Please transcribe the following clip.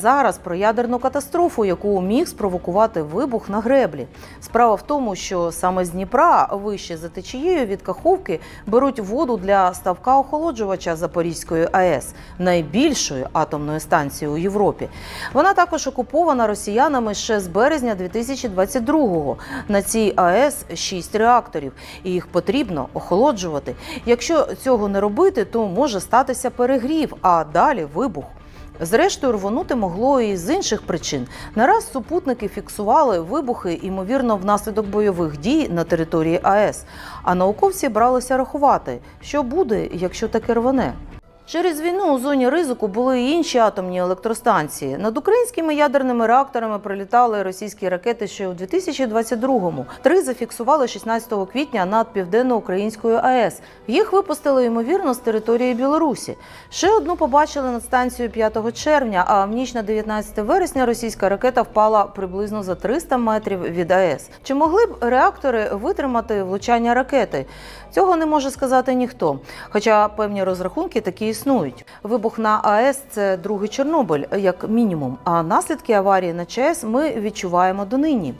Зараз про ядерну катастрофу, яку міг спровокувати вибух на греблі. Справа в тому, що саме з Дніпра, вище за течією від Каховки, беруть воду для ставка охолоджувача Запорізької АЕС, найбільшої атомної станції у Європі. Вона також окупована росіянами ще з березня 2022-го. На цій АЕС шість реакторів, і їх потрібно охолоджувати. Якщо цього не робити, то може статися перегрів, а далі вибух. Зрештою, рвонути могло і з інших причин. Нараз супутники фіксували вибухи, ймовірно, внаслідок бойових дій на території АЕС. А науковці бралися рахувати, що буде, якщо таке рвоне. Через війну у зоні ризику були і інші атомні електростанції. Над українськими ядерними реакторами прилітали російські ракети ще у 2022-му. Три зафіксували 16 квітня над південно-українською АЕС. Їх випустили ймовірно з території Білорусі. Ще одну побачили над станцією 5 червня. А в ніч на 19 вересня російська ракета впала приблизно за 300 метрів від АЕС. Чи могли б реактори витримати влучання ракети? Цього не може сказати ніхто. Хоча певні розрахунки такі існують. Вибух на АЕС це другий Чорнобиль, як мінімум. А наслідки аварії на ЧАЕС ми відчуваємо донині.